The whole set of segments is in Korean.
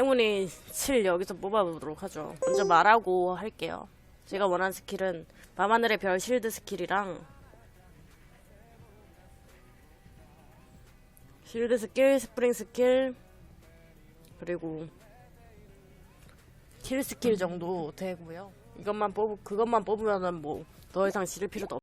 행운이 7 여기서 뽑아보도록 하죠. 먼저 말하고 할게요. 제가 원하는 스킬은 밤하늘의 별 실드 스킬이랑 실드 스킬, 스프링 스킬, 그리고 킬 스킬 정도 되고요. 이것만 뽑, 그것만 뽑으면은 뭐 더 이상 지를 필요도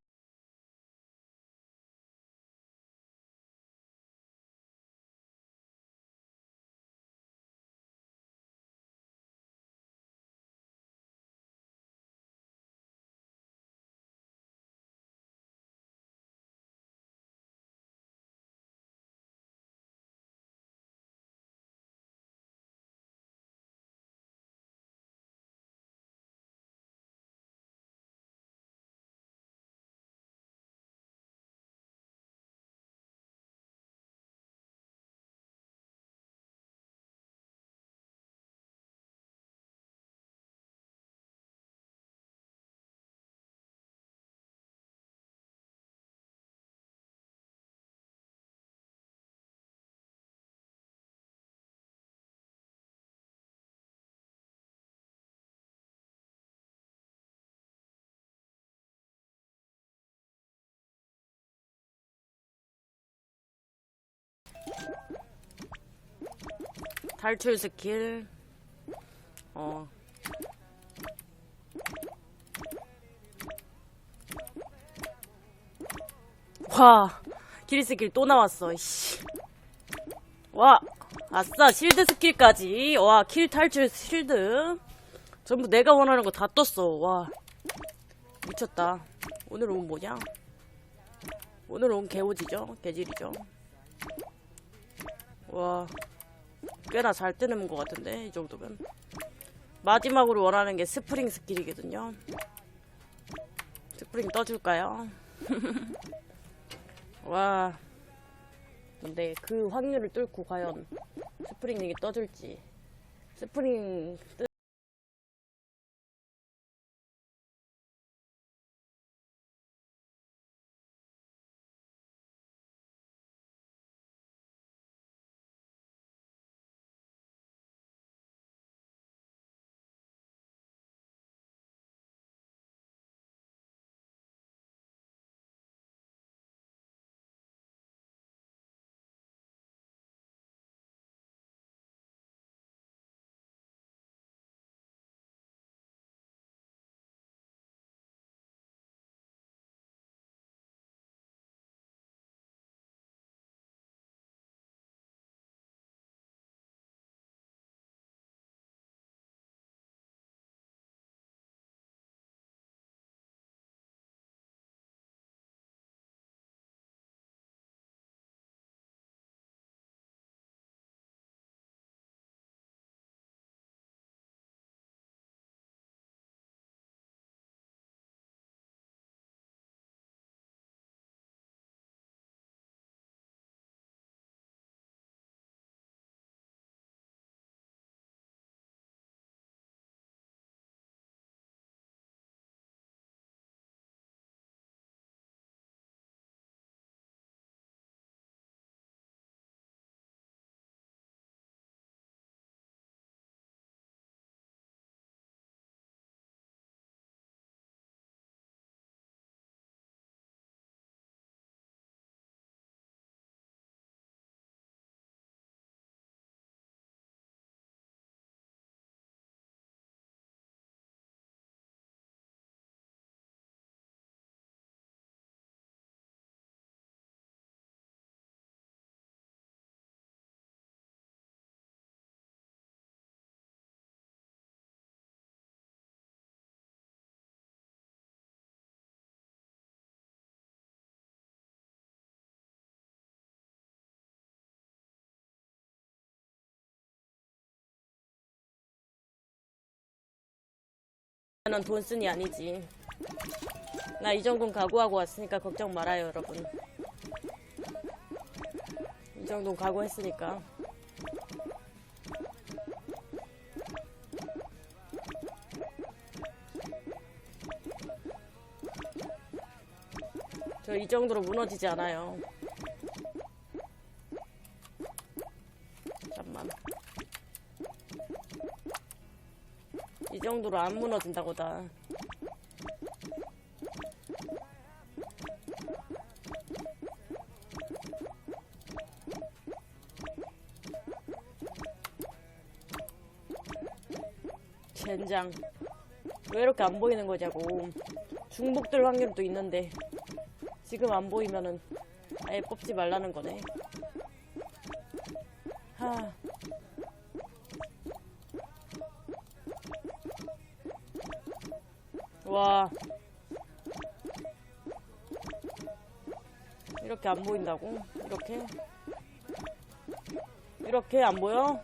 탈출 스킬. 어. 와, 킬 스킬 또 나왔어, 씨. 와, 아싸, 실드 스킬까지. 와, 킬 탈출 실드. 전부 내가 원하는 거 다 떴어, 와. 미쳤다. 오늘 온 뭐냐? 오늘 온 개오지죠? 개질이죠? 와. 꽤나 잘 뜨는 것 같은데 이 정도면. 마지막으로 원하는 게 스프링 스킬이거든요. 스프링 떠줄까요? 와. 근데 그 확률을 뚫고 과연 스프링이 떠줄지. 스프링 나는 돈 쓴이 아니지. 나 이정도는 각오하고 왔으니까 걱정 말아요, 여러분. 이 정도는 각오했으니까. 저 이 정도로 무너지지 않아요. 정도로 안 무너진다고 다. 젠장. 왜 이렇게 안 보이는 거냐고. 중복될 확률도 있는데, 지금 안 보이면은 아예 뽑지 말라는 거네. 하. 와. 이렇게 안 보인다고? 이렇게? 이렇게 안 보여?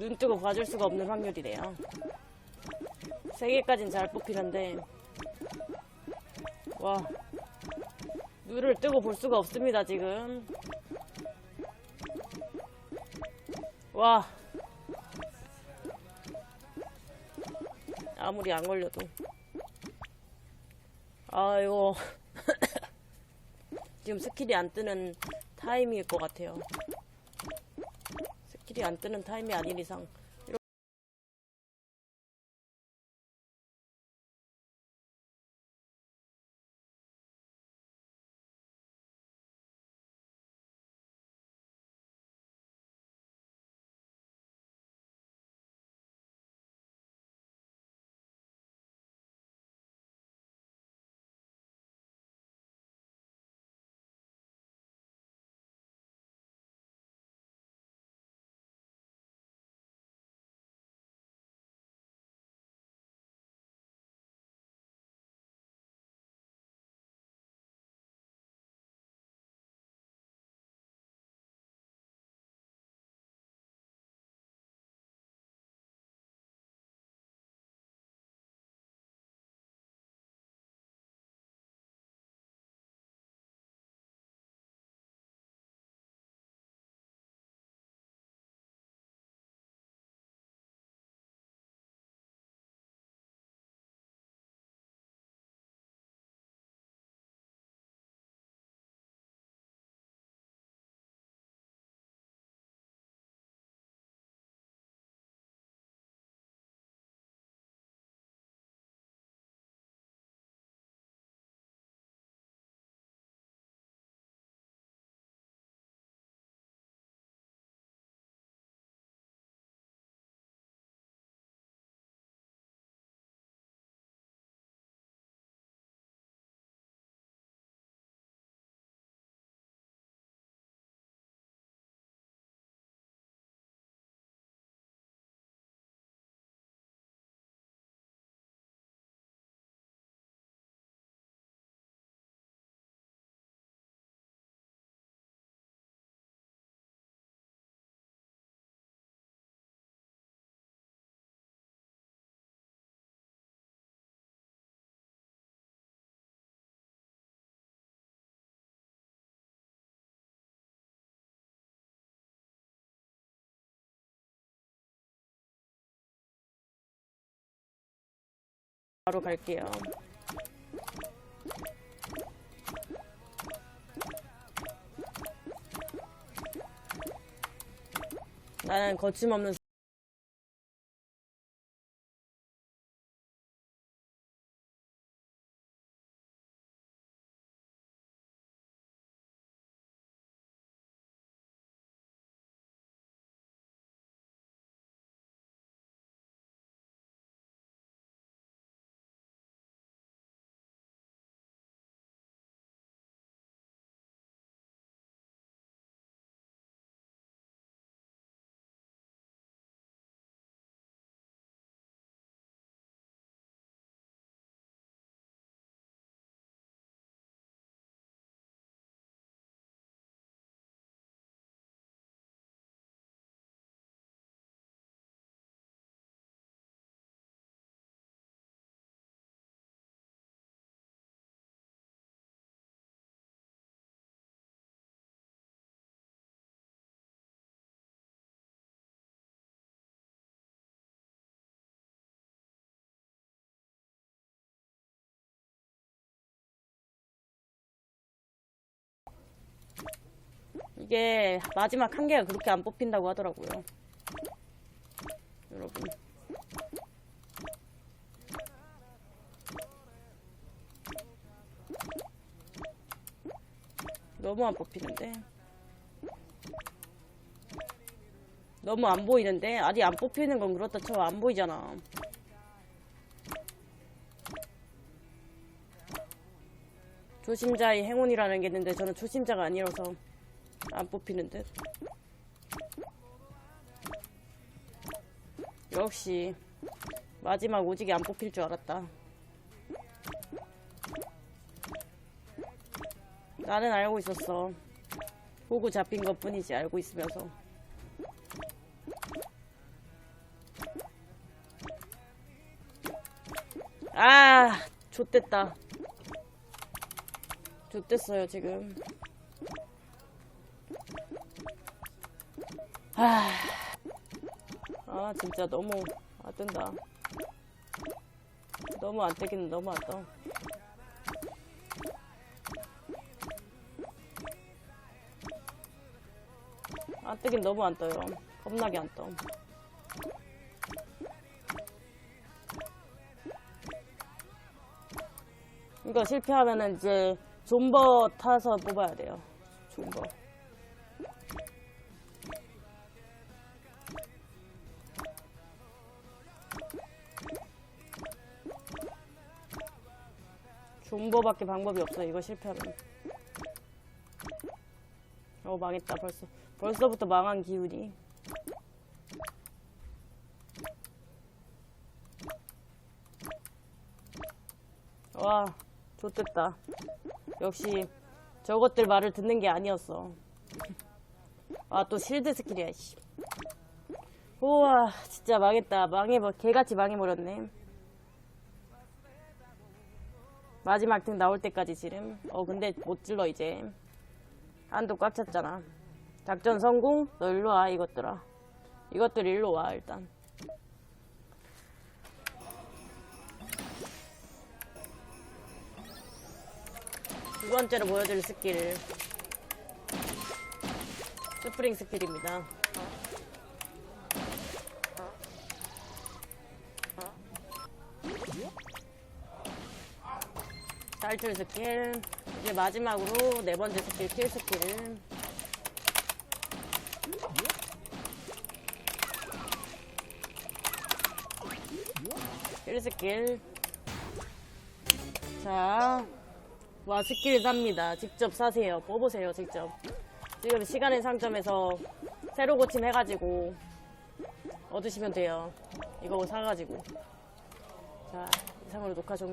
눈 뜨고 봐줄 수가 없는 확률이래요. 세 개까진 잘 뽑히는데, 와. 눈을 뜨고 볼 수가 없습니다, 지금. 와. 아무리 안 걸려도. 아, 이거. 지금 스킬이 안 뜨는 타이밍일 것 같아요. 스킬이 안 뜨는 타임이 아닌 이상. 바로 갈게요. 나는 거침없는 이게 마지막 한 개가 그렇게 안 뽑힌다고 하더라고요. 여러분. 너무 안 뽑히는데. 너무 안 보이는데? 아니, 안 뽑히는 건 그렇다 쳐. 안 보이잖아. 조심자의 행운이라는 게 있는데 저는 조심자가 아니라서 안 뽑히는 듯. 역시 마지막 오직이 안 뽑힐 줄 알았다. 나는 알고 있었어. 보고 잡힌 것 뿐이지 알고 있으면서. 아, 좆됐다. 좆됐어요 지금. 아, 아 진짜 너무 안 뜬다. 너무 안 뜨기는 너무 안 떠. 안 뜨긴 너무 안 떠요. 겁나게 안 떠. 이거 실패하면은 이제 존버 타서 뽑아야 돼요. 존버. 존버밖에 방법이 없어. 이거 실패하면. 어 망했다 벌써. 벌써부터 망한 기운이. 와, 좋됐다. 역시 저것들 말을 듣는 게 아니었어. 아, 또 실드 스킬이야, 씨. 우와, 진짜 망했다. 망해버, 개같이 망해버렸네. 마지막 등 나올 때까지 지름. 어, 근데 못 질러, 이제. 한도 꽉 찼잖아. 작전 성공? 너 일로 와, 이것들아. 이것들 일로 와, 일단. 두 번째로 보여드릴 스킬. 스프링 스킬입니다. 탈출 스킬. 이제 마지막으로 네 번째 스킬, 킬 스킬. 킬 스킬. 자, 와 스킬 삽니다. 직접 사세요. 뽑으세요 직접. 지금 시간의 상점에서 새로 고침 해가지고 얻으시면 돼요. 이거 사가지고. 자 이상으로 녹화 종료.